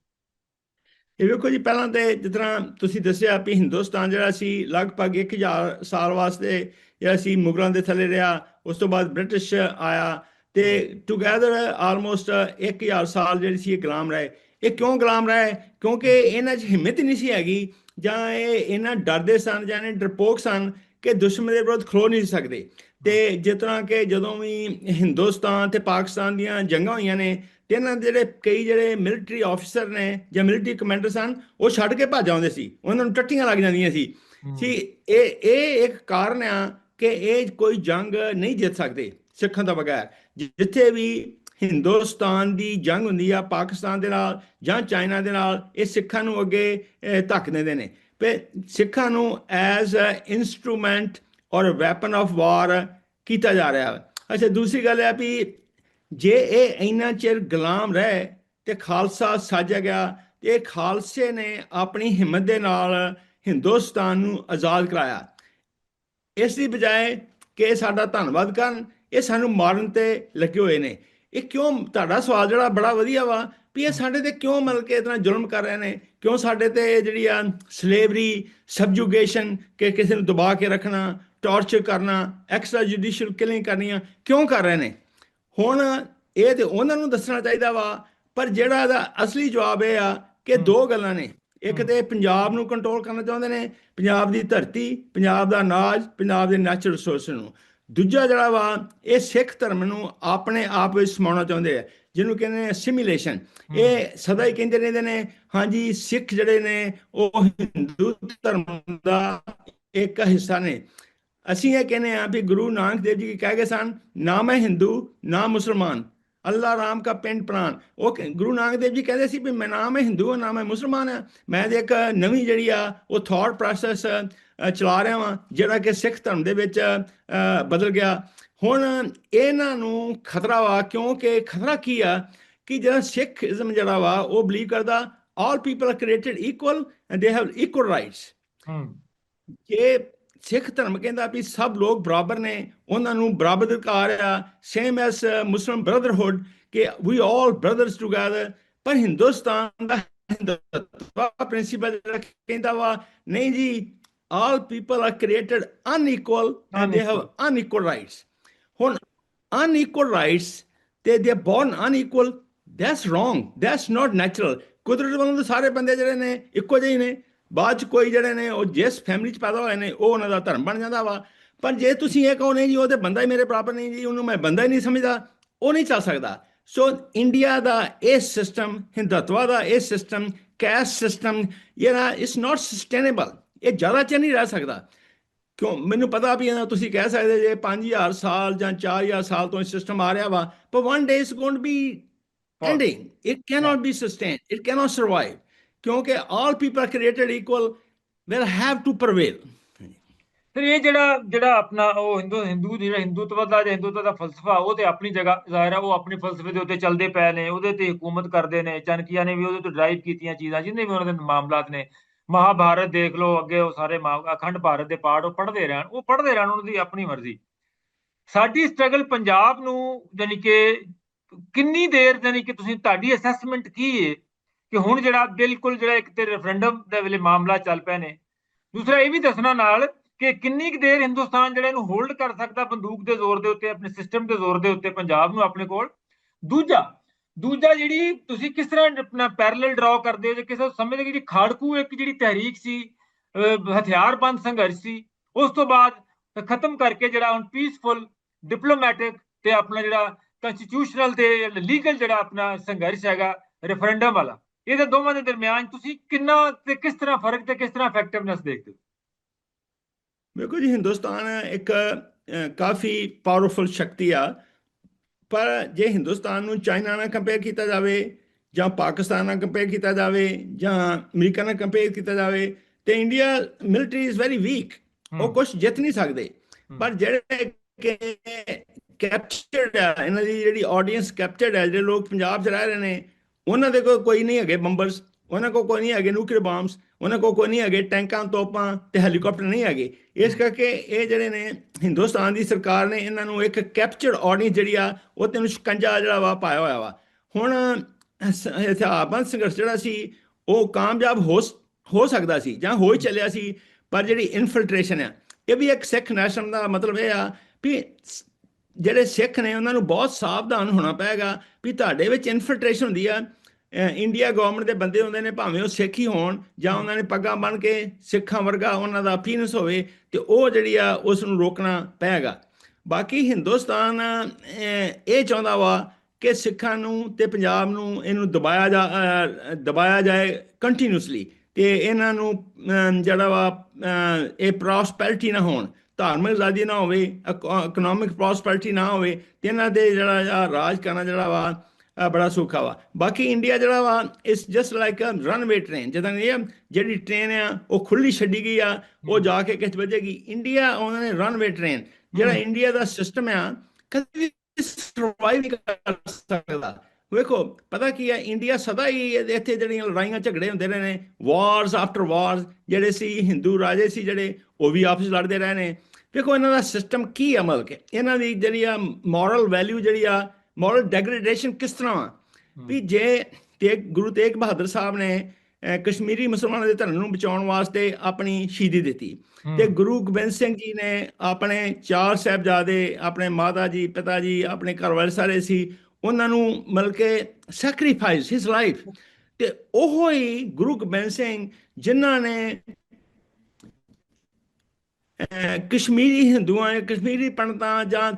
ਇਹ ਵੇਖੋ ਜੀ, ਪਹਿਲਾਂ ਤੇ ਜਿਸ ਤਰ੍ਹਾਂ ਤੁਸੀਂ ਦੱਸਿਆ ਵੀ ਹਿੰਦੁਸਤਾਨ ਜਿਹੜਾ ਸੀ ਲਗਭਗ 1000 ਸਾਲ ਵਾਸਤੇ ਜਿਹੜਾ ਸੀ ਮੁਗਲਾਂ ਦੇ ਥੱਲੇ ਰਿਹਾ, ਉਸ ਤੋਂ ਬਾਅਦ ਬ੍ਰਿਟਿਸ਼ ਆਇਆ ਤੇ ਟੁਗੇਦਰ ਆਲਮੋਸਟ 1000 ਸਾਲ ਜਿਹੜੀ ਸੀ ਇਹ ਗੁਲਾਮ ਰਹੇ। ਇਹ ਕਿਉਂ ਗੁਲਾਮ ਰਹੇ? ਕਿਉਂਕਿ ਇਹਨਾਂ 'ਚ ਹਿੰਮਤ ਨਹੀਂ ਸੀ ਹੈਗੀ ਜਾਂ ਇਹ ਇਹਨਾਂ ਡਰਦੇ ਸਨ ਜਾਂ ਇਹ ਡਰਪੋਕ ਸਨ ਕਿ ਦੁਸ਼ਮਣ ਦੇ ਵਿਰੁੱਧ ਖਲੋ ਨਹੀਂ ਸਕਦੇ। ਤੇ ਜਿਸ ਤਰ੍ਹਾਂ ਕਿ ਜਦੋਂ ਵੀ ਹਿੰਦੁਸਤਾਨ ਤੇ ਪਾਕਿਸਤਾਨ ਦੀਆਂ ਜੰਗਾਂ ਹੋਈਆਂ ਨੇ ਤੇ ਇਹਨਾਂ ਦੇ ਜਿਹੜੇ ਕਈ ਜਿਹੜੇ ਮਿਲਟਰੀ ਆਫੀਸਰ ਨੇ ਜਾਂ ਮਿਲਟਰੀ ਕਮਾਂਡਰ ਸਨ ਉਹ ਛੱਡ ਕੇ ਭੱਜ ਆਉਂਦੇ ਸੀ। ਉਹਨਾਂ ਨੂੰ ਟੱਟੀਆਂ ਲੱਗ ਜਾਂਦੀਆਂ ਸੀ। ਸੀ ਇਹ ਇਹ ਇੱਕ ਕਾਰਨ ਆ ਕਿ ਇਹ ਕੋਈ ਜੰਗ ਨਹੀਂ ਜਿੱਤ ਸਕਦੇ ਸਿੱਖਾਂ ਤੋਂ ਬਗੈਰ। ਜਿੱਥੇ ਵੀ ਹਿੰਦੁਸਤਾਨ ਦੀ ਜੰਗ ਹੁੰਦੀ ਆ, ਪਾਕਿਸਤਾਨ ਦੇ ਨਾਲ ਜਾਂ ਚਾਈਨਾ ਦੇ ਨਾਲ, ਇਹ ਸਿੱਖਾਂ ਨੂੰ ਅੱਗੇ ਧੱਕ ਦਿੰਦੇ ਨੇ। ਤੇ ਸਿੱਖਾਂ ਨੂੰ as a instrument or weapon of war ਕੀਤਾ ਜਾ ਰਿਹਾ। ਹੈ ਅੱਛਾ, ਦੂਸਰੀ ਗੱਲ ਹੈ ਵੀ ਜੇ ਇਹ ਇੰਨਾ ਚਿਰ ਗੁਲਾਮ ਰਹੇ ਤੇ ਖਾਲਸਾ ਸਾਜਿਆ ਗਿਆ, ਤੇ ਖਾਲਸੇ ਨੇ ਆਪਣੀ ਹਿੰਮਤ ਦੇ ਨਾਲ ਹਿੰਦੁਸਤਾਨ ਨੂੰ ਆਜ਼ਾਦ ਕਰਾਇਆ। ਇਸ ਦੀ ਬਜਾਏ ਕਿ ਸਾਡਾ ਧੰਨਵਾਦ ਕਰਨ ਇਹ ਸਾਨੂੰ ਮਾਰਨ ਤੇ ਲੱਗੇ ਹੋਏ ਨੇ। ਇਹ ਕਿਉਂ ਤੁਹਾਡਾ ਸਵਾਲ ਜਿਹੜਾ ਬੜਾ ਵਧੀਆ ਵਾ ਵੀ ਇਹ ਸਾਡੇ ਤੇ ਕਿਉਂ ਮਿਲ ਕੇ ਇਤਨਾ ਜ਼ੁਲਮ ਕਰ ਰਹੇ ਨੇ? ਕਿਉਂ ਸਾਡੇ ਤੇ ਜਿਹੜੀ ਆ ਸਲੇਵਰੀ ਸਬਜੂਗੇਸ਼ਨ ਕਿ ਕਿਸੇ ਨੂੰ ਦਬਾ ਕੇ ਰੱਖਣਾ ਟਾਰਚਰ ਕਰਨਾ ਐਕਸਟਰਾ ਜੁਡੀਸ਼ੀਅਲ ਕਿਲਿੰਗ ਕਰਨੀਆਂ ਕਿਉਂ ਕਰ ਰਹੇ ਨੇ? ਹੁਣ ਇਹ ਤੇ ਉਹਨਾਂ ਨੂੰ ਦੱਸਣਾ ਚਾਹੀਦਾ ਵਾ ਪਰ ਜਿਹੜਾ ਇਹਦਾ ਅਸਲੀ ਜਵਾਬ ਇਹ ਆ ਕਿ ਦੋ ਗੱਲਾਂ ਨੇ। ਇੱਕ ਤੇ ਪੰਜਾਬ ਨੂੰ ਕੰਟਰੋਲ ਕਰਨਾ ਚਾਹੁੰਦੇ ਨੇ ਪੰਜਾਬ ਦੀ ਧਰਤੀ ਪੰਜਾਬ ਦਾ ਅਨਾਜ ਪੰਜਾਬ ਦੇ ਨੈਚੁਰਲ ਰਿਸੋਰਸ ਨੂੰ। ਦੂਜਾ ਜਿਹੜਾ ਵਾ ਇਹ ਸਿੱਖ ਧਰਮ ਨੂੰ ਆਪਣੇ ਆਪ ਵਿੱਚ ਸਮਾਉਣਾ ਚਾਹੁੰਦੇ ਆ ਜਿਹਨੂੰ ਕਹਿੰਦੇ ਨੇ ਸਿਮੂਲੇਸ਼ਨ ਇਹ ਸਦਾ ਹੀ ਕਹਿੰਦੇ ਰਹਿੰਦੇ ਨੇ ਹਾਂਜੀ ਸਿੱਖ ਜਿਹੜੇ ਨੇ ਉਹ ਹਿੰਦੂ ਧਰਮ ਦਾ ਇੱਕ ਹਿੱਸਾ ਨੇ। ਅਸੀਂ ਇਹ ਕਹਿੰਦੇ ਆ ਵੀ ਗੁਰੂ ਨਾਨਕ ਦੇਵ ਜੀ ਕਹਿ ਗਏ ਸਨ? ਨਾ ਮੈਂ ਹਿੰਦੂ ਨਾ ਮੁਸਲਮਾਨ। ਅੱਲਾ ਰਾਮ ਦਾ ਪਿੰਡ ਪ੍ਰਾਨ ਉਹ ਗੁਰੂ ਨਾਨਕ ਦੇਵ ਜੀ ਕਹਿੰਦੇ ਸੀ ਵੀ ਮੈਂ ਨਾ ਮੈਂ ਹਿੰਦੂ ਹਾਂ ਨਾ ਮੈਂ ਮੁਸਲਮਾਨ ਹਾਂ। ਮੈਂ ਇੱਕ ਨਵੀਂ ਜਿਹੜੀ ਆ ਉਹ ਥਾਟ ਪ੍ਰੋਸੈਸ ਚਲਾ ਰਿਹਾ ਵਾਂ ਜਿਹੜਾ ਕਿ ਸਿੱਖ ਧਰਮ ਦੇ ਵਿੱਚ ਬਦਲ ਗਿਆ। ਹੁਣ ਇਹਨਾਂ ਨੂੰ ਖਤਰਾ ਵਾ ਕਿਉਂਕਿ ਖਤਰਾ ਕੀ ਆ? ਕਿ ਜਿਹੜਾ ਸਿੱਖੀਜ਼ਮ ਜਿਹੜਾ ਵਾ ਉਹ ਬਲੀਵ ਕਰਦਾ all people are created equal and they have equal rights ਇਹ ਸਿੱਖ ਧਰਮ ਕਹਿੰਦਾ ਵੀ ਸਭ ਲੋਕ ਬਰਾਬਰ ਨੇ ਉਹਨਾਂ ਨੂੰ ਬਰਾਬਰ ਅਧਿਕਾਰ ਆ ਸੇਮ ਐਸ ਮੁਸਲਮ ਬ੍ਰਦਰਹੁੱਡ ਕਿ ਵੀ ਆਲ ਬ੍ਰਦਰਸ ਟੁਗੇਦਰ ਪਰ ਹਿੰਦੁਸਤਾਨ ਦਾ ਹਿੰਦੂਤਵਾ ਪ੍ਰਿੰਸੀਪਲ ਕਹਿੰਦਾ ਵਾ ਨਹੀਂ ਜੀ all people are created unequal and they have unequal. rights. ਹੁਣ unequal rights they are born unequal. That's wrong. That's not natural. ਕੁਦਰਤ ਵੱਲੋਂ ਤਾਂ ਸਾਰੇ ਬੰਦੇ ਜਿਹੜੇ ਨੇ ਇੱਕੋ ਜਿਹੇ ਨੇ। ਬਾਅਦ ਚ ਕੋਈ ਜਿਹੜੇ ਨੇ ਉਹ ਜਿਸ ਫੈਮਿਲੀ ਚ ਪੈਦਾ ਹੋਏ ਨੇ ਉਹ ਉਹਨਾਂ ਦਾ ਧਰਮ ਬਣ ਜਾਂਦਾ ਵਾ। ਪਰ ਜੇ ਤੁਸੀਂ ਇਹ ਕਹੋ ਨਹੀਂ ਜੀ ਉਹ ਤੇ ਬੰਦਾ ਹੀ ਮੇਰੇ ਬਰਾਬਰ ਨਹੀਂ ਜੀ ਉਹਨੂੰ ਮੈਂ ਬੰਦਾ ਹੀ ਨਹੀਂ ਸਮਝਦਾ। ਉਹ ਨਹੀਂ ਚੱਲ ਸਕਦਾ। ਸੋ ਇੰਡੀਆ ਦਾ ਇਹ ਸਿਸਟਮ ਹਿੰਦੂਤਵਾ ਦਾ ਇਹ ਸਿਸਟਮ ਕੈਸਟ ਸਿਸਟਮ ਜਿਹੜਾ ਇਟਸ ਨਾਟ ਸਸਟੇਨੇਬਲ ਇਹ ਜ਼ਿਆਦਾ ਚਿਰ ਨਹੀਂ ਰਹਿ ਸਕਦਾ। ਕਿਉਂ? ਮੈਨੂੰ ਪਤਾ ਵੀ ਹੈ ਤੁਸੀਂ ਕਹਿ ਸਕਦੇ ਜੇ 5000 ਸਾਲ ਜਾਂ 4000 ਸਾਲ ਤੋਂ ਇਹ ਸਿਸਟਮ ਆ ਰਿਹਾ ਵਾ ਪਰ one day is going to be ending. It cannot be sustained. It cannot survive. ਕਿਉਂਕਿ all people are created equal will have to ਫਿਰ ਇਹ ਜਿਹੜਾ ਜਿਹੜਾ ਆਪਣਾ ਉਹ ਹਿੰਦੂ ਹਿੰਦੂ ਜਿਹੜਾ ਹਿੰਦੂਤਵ ਦਾ ਜਾਂ ਹਿੰਦੂਤਵ ਦਾ ਫਲਸਫਾ, ਉਹ ਤੇ ਆਪਣੀ ਜਗ੍ਹਾ ਜ਼ਾਹਿਰ ਹੈ ਉਹ ਆਪਣੇ ਫਲਸਫੇ ਦੇ ਉੱਤੇ ਚੱਲਦੇ ਪਏ ਨੇ, ਉਹਦੇ ਤੇ ਹਕੂਮਤ ਕਰਦੇ ਨੇ, ਚਾਣਕੀਆ ਨੇ ਵੀ ਉਹਦੇ ਤੋਂ ਡਰਾਈਵ ਕੀਤੀਆਂ ਚੀਜ਼ਾਂ, ਜਿੰਨੇ ਵੀ ਉਹਨਾਂ ਦੇ ਮਾਮਲਾਤ ਨੇ ਮਹਾਭਾਰਤ ਦੇਖ ਲਓ, ਅੱਗੇ ਉਹ ਸਾਰੇ ਮਾ- ਅਖੰਡ ਭਾਰਤ ਦੇ ਪਾਠ ਉਹ ਪੜ੍ਹਦੇ ਰਹਿਣ, ਉਹ ਪੜ੍ਹਦੇ ਰਹਿਣ ਉਹਨਾਂ ਦੀ ਆਪਣੀ ਮਰਜ਼ੀ। ਸਾਡੀ ਸਟਰਗਲ ਪੰਜਾਬ ਨੂੰ ਯਾਨੀ ਕਿ ਕਿੰਨੀ ਦੇਰ ਯਾਨੀ ਕਿ ਤੁਸੀਂ ਤੁਹਾਡੀ ਅਸੈਸਮੈਂਟ ਕੀ ਹੈ ਕਿ ਹੁਣ ਜਿਹੜਾ ਬਿਲਕੁਲ ਜਿਹੜਾ ਇੱਕ ਤੇ ਰੈਫਰੈਂਡਮ ਦੇ ਵੇਲੇ ਮਾਮਲਾ ਚੱਲ ਪਿਆ ਨੇ। ਦੂਸਰਾ ਇਹ ਵੀ ਦੱਸਣਾ ਨਾਲ ਕਿ ਕਿੰਨੀ ਕੁ ਦੇਰ ਹਿੰਦੁਸਤਾਨ ਜਿਹੜਾ ਇਹਨੂੰ ਹੋਲਡ ਕਰ ਸਕਦਾ ਬੰਦੂਕ ਦੇ ਜ਼ੋਰ ਦੇ ਉੱਤੇ, ਆਪਣੇ ਸਿਸਟਮ ਦੇ ਜ਼ੋਰ ਦੇ ਉੱਤੇ ਪੰਜਾਬ ਨੂੰ ਆਪਣੇ ਕੋਲ। ਦੂਜਾ ਦੂਜਾ ਜਿਹੜੀ ਤੁਸੀਂ ਕਿਸ ਤਰ੍ਹਾਂ ਆਪਣਾ ਪੈਰਲਲ ਡਰਾਅ ਕਰਦੇ ਹੋ, ਜੇ ਕਿਸੇ ਸਮੇਂ ਦੇ ਜਿਹੜੀ ਖਾੜਕੂ ਇੱਕ ਜਿਹੜੀ ਤਹਿਰੀਕ ਸੀ ਹਥਿਆਰਬੰਦ ਸੰਘਰਸ਼ ਸੀ, ਉਸ ਤੋਂ ਬਾਅਦ ਖਤਮ ਕਰਕੇ ਜਿਹੜਾ ਹੁਣ ਪੀਸਫੁਲ ਡਿਪਲੋਮੈਟਿਕ ਤੇ ਆਪਣਾ ਜਿਹੜਾ ਕੰਸਟੀਟਿਊਸ਼ਨਲ ਤੇ ਲੀਗਲ ਜਿਹੜਾ ਆਪਣਾ ਸੰਘਰਸ਼ ਹੈਗਾ ਰੈਫਰੈਂਡਮ ਵਾਲਾ, ਇਹਦੇ ਦੋਵਾਂ ਦੇ ਦਰਮਿਆਨ ਤੁਸੀਂ ਕਿੰਨਾ ਤੇ ਕਿਸ ਤਰ੍ਹਾਂ ਫ਼ਰਕ ਤੇ ਕਿਸ ਤਰ੍ਹਾਂ ਇਫੈਕਟਿਵਨੈਸ ਦੇਖਦੇ ਹੋ? ਵੇਖੋ ਜੀ, ਹਿੰਦੁਸਤਾਨ ਇੱਕ ਕਾਫੀ ਪਾਵਰਫੁਲ ਸ਼ਕਤੀ ਆ ਪਰ ਜੇ ਹਿੰਦੁਸਤਾਨ ਨੂੰ ਚਾਈਨਾ ਨਾਲ ਕੰਪੇਅਰ ਕੀਤਾ ਜਾਵੇ ਜਾਂ ਪਾਕਿਸਤਾਨ ਨਾਲ ਕੰਪੇਅਰ ਕੀਤਾ ਜਾਵੇ ਜਾਂ ਅਮਰੀਕਾ ਨਾਲ ਕੰਪੇਅਰ ਕੀਤਾ ਜਾਵੇ ਤੇ India military is very weak ਉਹ ਕੁਝ ਜਿੱਤ ਨਹੀਂ ਸਕਦੇ। ਪਰ ਜਿਹੜੇ ਕਿ ਕੈਪਚਰਡ ਆ ਇਹਨਾਂ ਦੀ ਜਿਹੜੀ ਆਡੀਅנס ਕੈਪਚਰਡ ਹੈ ਜਿਹੜੇ ਲੋਕ ਪੰਜਾਬ 'ਚ ਰਹਿ ਰਹੇ ਨੇ ਉਹਨਾਂ ਦੇ ਕੋਲ ਕੋਈ ਨਹੀਂ ਹੈਗੇ ਬੰਬਰਸ ਉਹਨਾਂ ਕੋਲ ਕੋਈ ਨਹੀਂ ਹੈਗੇ ਨਿਊਕਲੀਅਰ ਬੰਬਸ ਉਹਨਾਂ ਕੋਲ ਕੋਈ ਨਹੀਂ ਹੈਗੇ ਟੈਂਕਾਂ ਤੋਪਾਂ ਤੇ ਹੈਲੀਕਾਪਟਰ ਨਹੀਂ ਹੈਗੇ। ਇਸ ਕਰਕੇ ਇਹ ਜਿਹੜੇ ਨੇ ਹਿੰਦੁਸਤਾਨ ਦੀ ਸਰਕਾਰ ਨੇ ਇਹਨਾਂ ਨੂੰ ਇੱਕ ਕੈਪਚਰਡ ਆਡੀਅנס ਜਿਹੜੀ ਆ ਉਹ ਤੈਨੂੰ ਸ਼ਿਕੰਜਾ ਜਿਹੜਾ ਵਾ ਪਾਇਆ ਹੋਇਆ ਵਾ। ਹੁਣ ਹਥਿਆਰਬੰਦ ਸੰਘਰਸ਼ ਜਿਹੜਾ ਸੀ ਉਹ ਕਾਮਯਾਬ ਹੋ ਸਕਦਾ ਸੀ ਜਾਂ ਹੋ ਹੀ ਚੱਲਿਆ ਸੀ ਪਰ ਜਿਹੜੀ ਇਨਫਿਲਟ੍ਰੇਸ਼ਨ ਆ ਇਹ ਵੀ ਇੱਕ ਸਿੱਖ ਨੈਸ਼ਨ ਦਾ ਮਤਲਬ ਇਹ ਆ ਵੀ ਜਿਹੜੇ ਸਿੱਖ ਨੇ ਉਹਨਾਂ ਨੂੰ ਬਹੁਤ ਸਾਵਧਾਨ ਹੋਣਾ ਪਏਗਾ ਵੀ ਤੁਹਾਡੇ ਵਿੱਚ ਇਨਫਿਲਟ੍ਰੇਸ਼ਨ ਹੁੰਦੀ ਆ ਇੰਡੀਆ ਗਵਰਨਮੈਂਟ ਦੇ ਬੰਦੇ ਹੁੰਦੇ ਨੇ ਭਾਵੇਂ ਉਹ ਸਿੱਖ ਹੀ ਹੋਣ ਜਾਂ ਉਹਨਾਂ ਨੇ ਪੱਗਾਂ ਬੰਨ ਕੇ ਸਿੱਖਾਂ ਵਰਗਾ ਉਹਨਾਂ ਦਾ ਅਪੀਨੈਂਸ ਹੋਵੇ ਤੇ ਉਹ ਜਿਹੜੀ ਆ ਉਸ ਨੂੰ ਰੋਕਣਾ ਪਏਗਾ। ਬਾਕੀ ਹਿੰਦੁਸਤਾਨ ਇਹ ਚਾਹੁੰਦਾ ਵਾ ਕਿ ਸਿੱਖਾਂ ਨੂੰ ਤੇ ਪੰਜਾਬ ਨੂੰ ਇਹਨੂੰ ਦਬਾਇਆ ਜਾ ਦਬਾਇਆ ਜਾਏ ਕੰਟੀਨਿਊਸਲੀ ਤੇ ਇਹਨਾਂ ਨੂੰ ਜਿਹੜਾ ਵਾ ਇਹ ਪ੍ਰੋਸਪੈਰਿਟੀ ਨਾ ਹੋਣ ਧਾਰਮਿਕ ਆਜ਼ਾਦੀ ਨਾ ਹੋਵੇ ਇਕਨੋਮਿਕ ਪ੍ਰੋਸਪੈਰਿਟੀ ਨਾ ਹੋਵੇ ਤੇ ਇਹਨਾਂ ਦੇ ਜਿਹੜਾ ਰਾਜ ਕਰਨਾ ਜਿਹੜਾ ਵਾ ਬੜਾ ਸੌਖਾ ਵਾ। ਬਾਕੀ ਇੰਡੀਆ ਜਿਹੜਾ ਵਾ it's just like a runaway train ਜਦੋਂ ਇਹ ਜਿਹੜੀ ਟ੍ਰੇਨ ਆ ਉਹ ਖੁੱਲੀ ਛੱਡੀ ਗਈ ਆ ਉਹ ਜਾ ਕੇ ਕਿਸ ਵੱਜੇਗੀ? ਇੰਡੀਆ ਉਹਨਾਂ ਨੇ ਰਨਵੇ ਟ੍ਰੇਨ ਜਿਹੜਾ ਇੰਡੀਆ ਦਾ ਸਿਸਟਮ ਆ ਕਦੇ ਵੀ ਸਰਵਾਈਵ ਨਹੀਂ ਕਰ ਸਕਦਾ। ਵੇਖੋ ਪਤਾ ਕੀ ਹੈ ਇੰਡੀਆ ਸਦਾ ਹੀ ਇੱਥੇ ਜਿਹੜੀਆਂ ਲੜਾਈਆਂ ਝਗੜੇ ਹੁੰਦੇ ਰਹੇ ਨੇ ਵਾਰਸ ਆਫਟਰ ਵਾਰਸ ਜਿਹੜੇ ਸੀ ਹਿੰਦੂ ਰਾਜੇ ਸੀ ਜਿਹੜੇ ਉਹ ਵੀ ਆਪਸ ਲੜਦੇ ਰਹੇ ਨੇ। ਵੇਖੋ ਇਹਨਾਂ ਦਾ ਸਿਸਟਮ ਕੀ ਅਮਲ ਕੇ? ਇਹਨਾਂ ਦੀ ਜਿਹੜੀ ਆ ਮੋਰਲ ਵੈਲਿਊ ਜਿਹੜੀ ਆ ਮੋਰਲ ਡੈਗਰੇਡੇਸ਼ਨ ਕਿਸ ਤਰ੍ਹਾਂ ਆ ਵੀ ਜੇ ਤੇ ਗੁਰੂ ਤੇਗ ਬਹਾਦਰ ਸਾਹਿਬ ਨੇ ਕਸ਼ਮੀਰੀ ਮੁਸਲਮਾਨਾਂ ਦੇ ਧਰਮ ਨੂੰ ਬਚਾਉਣ ਵਾਸਤੇ ਆਪਣੀ ਸ਼ਹੀਦੀ ਦਿੱਤੀ। ਤੇ ਗੁਰੂ ਗੋਬਿੰਦ ਸਿੰਘ ਜੀ ਨੇ ਆਪਣੇ ਚਾਰ ਸਾਹਿਬਜ਼ਾਦੇ ਆਪਣੇ ਮਾਤਾ ਜੀ ਪਿਤਾ ਜੀ ਆਪਣੇ ਘਰ ਵਾਲੇ ਸਾਰੇ ਸੀ ਉਹਨਾਂ ਨੂੰ ਮਿਲ ਕੇ ਸੈਕਰੀਫਾਈਸ ਹਿਸ ਲਾਈਫ ਤੇ ਉਹ ਹੀ ਗੁਰੂ ਗੋਬਿੰਦ ਸਿੰਘ ਜਿਨ੍ਹਾਂ ਨੇ ਕਸ਼ਮੀਰੀ ਹਿੰਦੂਆਂ ਕਸ਼ਮੀਰੀ ਪੰਡਤਾਂ ਜਾਂ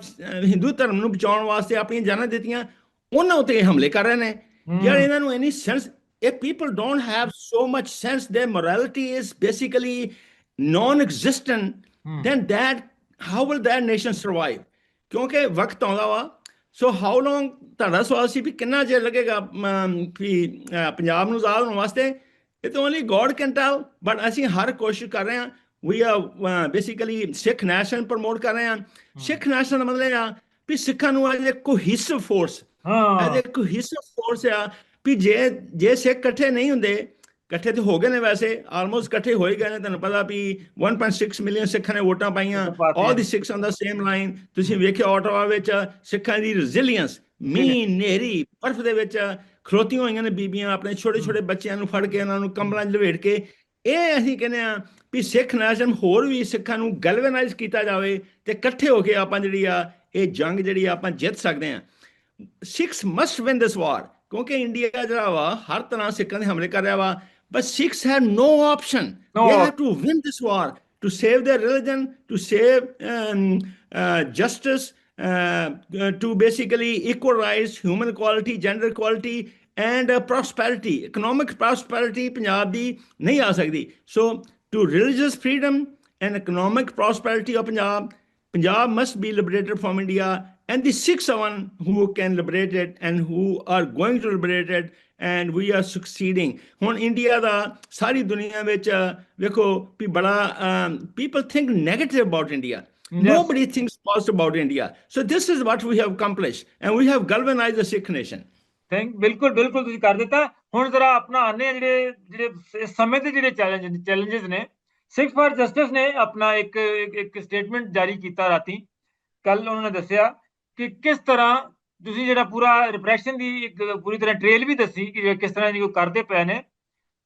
ਹਿੰਦੂ ਧਰਮ ਨੂੰ ਬਚਾਉਣ ਵਾਸਤੇ ਆਪਣੀਆਂ ਜਾਨਾਂ ਦਿੱਤੀਆਂ ਉਹਨਾਂ ਉੱਤੇ ਇਹ ਹਮਲੇ ਕਰ ਰਹੇ ਨੇ। ਯਾਰ ਇਹਨਾਂ ਨੂੰ any sense if people don't have so much sense their morality is basically non-existent then that how will that nation survive? ਕਿਉਂਕਿ ਵਕਤ ਆਉਂਦਾ ਵਾ। ਸੋ ਹਾਊ ਲੌਂਗ ਤੁਹਾਡਾ ਸਵਾਲ ਸੀ ਵੀ ਕਿੰਨਾ ਚਿਰ ਲੱਗੇਗਾ ਵੀ ਪੰਜਾਬ ਨੂੰ ਆਜ਼ਾਦ ਹੋਣ ਵਾਸਤੇ? ਇਹ ਤਾਂ only god can tell but ਅਸੀਂ ਹਰ ਕੋਸ਼ਿਸ਼ ਕਰ ਰਹੇ ਹਾਂ ਵੀ ਆਰ ਬੇਸਿਕਲੀ ਸਿੱਖ ਨੈਸ਼ਨ ਪ੍ਰਮੋਟ ਕਰ ਰਹੇ ਹਾਂ ਸਿੱਖ ਨੈਸ਼ਨ ਦਾ ਮਤਲਬ ਆ ਵੀ ਸਿੱਖਾਂ ਨੂੰ ਐਜ਼ ਅ ਕੋਹੀਸਿਵ ਫੋਰਸ ਹਾਂ ਅ ਕੋਹੀਸਿਵ ਫੋਰਸ ਆ ਵੀ ਜੇ ਜੇ ਸਿੱਖ ਇਕੱਠੇ ਨਹੀਂ ਹੁੰਦੇ ਇਕੱਠੇ ਤੇ ਹੋ ਗਏ ਨੇ ਵੈਸੇ ਆਲਮੋਸਟ ਇਕੱਠੇ ਹੋ ਹੀ ਗਏ ਨੇ ਤੁਹਾਨੂੰ ਪਤਾ ਵੀ 1.6 ਮਿਲੀਅਨ ਸਿੱਖਾਂ ਨੇ ਵੋਟਾਂ ਪਾਈਆਂ। All the Sikhs on the same line ਤੁਸੀਂ ਵੇਖਿਆ ਆਟਵਾ ਵਿੱਚ ਸਿੱਖਾਂ ਦੀ ਰੈਜ਼ਿਲੀਅੰਸ ਮੀਂਹ ਨੇਰੀ ਬਰਫ਼ ਦੇ ਵਿੱਚ ਖਲੋਤੀਆਂ ਹੋਈਆਂ ਨੇ ਬੀਬੀਆਂ ਆਪਣੇ ਛੋਟੇ ਛੋਟੇ ਬੱਚਿਆਂ ਨੂੰ ਫੜ ਕੇ ਉਹਨਾਂ ਨੂੰ ਕੰਬਲਾਂ 'ਚ ਲਵੇਟ ਕੇ ਇਹ ਅਸੀਂ ਕਹਿੰਦੇ ਆ ਵੀ ਸਿੱਖ ਨੈਸ਼ਨ ਹੋਰ ਵੀ ਸਿੱਖਾਂ ਨੂੰ ਗੈਲਵਨਾਈਜ਼ ਕੀਤਾ ਜਾਵੇ ਤੇ ਇਕੱਠੇ ਹੋ ਕੇ ਆਪਾਂ ਜਿਹੜੀ ਆ ਇਹ ਜੰਗ ਜਿਹੜੀ ਆ ਆਪਾਂ ਜਿੱਤ ਸਕਦੇ ਆ Sikhs must win this war ਕਿਉਂਕਿ ਇੰਡੀਆ ਜਿਹੜਾ ਵਾ ਹਰ ਤਰ੍ਹਾਂ ਸਿੱਖਾਂ ਦੇ ਹਮਲੇ ਕਰ ਰਿਹਾ ਵਾ but Sikhs have no option No they have option. To win this war to save their religion to save justice uh, to basically equal rights, human equality, gender equality, and uh, prosperity. Economic prosperity Punjab ਦੀ ਨਹੀਂ ਆ ਸਕਦੀ. So to religious freedom and economic prosperity of Punjab, Punjab must be liberated from India, and the Sikhs are one who can liberate it and who are going to liberate it, and we are succeeding. ਹੁਣ India ਦਾ ਸਾਰੀ ਦੁਨੀਆ ਵਿੱਚ ਵੇਖੋ ਵੀ ਬੜਾ people think negative about India. Nobody thinks positive about India. So this is what we have accomplished, and we have galvanized the Sikh nation. Thank ਬਿਲਕੁਲ ਬਿਲਕੁਲ ਤੁਸੀਂ ਕਰ ਦਿੱਤਾ ਹੁਣ ਜ਼ਰਾ ਆਪਣਾ ਆਨੇ ਆ ਜਿਹੜੇ ਜਿਹੜੇ ਇਸ ਸਮੇਂ ਦੇ ਜਿਹੜੇ ਚੈਲੰਜ ਚੈਲੰਜਸ ਨੇ। ਸਿੱਖ ਫਾਰ ਜਸਟਿਸ ਨੇ ਆਪਣਾ ਇੱਕ, ਇੱਕ- ਸਟੇਟਮੈਂਟ ਜਾਰੀ ਕੀਤਾ ਰਾਤੀ। ਕੱਲ ਉਹਨਾਂ ਨੇ ਦੱਸਿਆ ਕਿ ਕਿਸ ਤਰ੍ਹਾਂ ਤੁਸੀਂ ਜਿਹੜਾ ਪੂਰਾ ਰਿਪਰੈਸ਼ਨ ਦੀ ਇੱਕ ਪੂਰੀ ਤਰ੍ਹਾਂ ਟ੍ਰੇਲ ਵੀ ਦੱਸੀ ਕਿ ਕਿਸ ਤਰ੍ਹਾਂ ਦੀ ਉਹ ਕਰਦੇ ਪਏ ਨੇ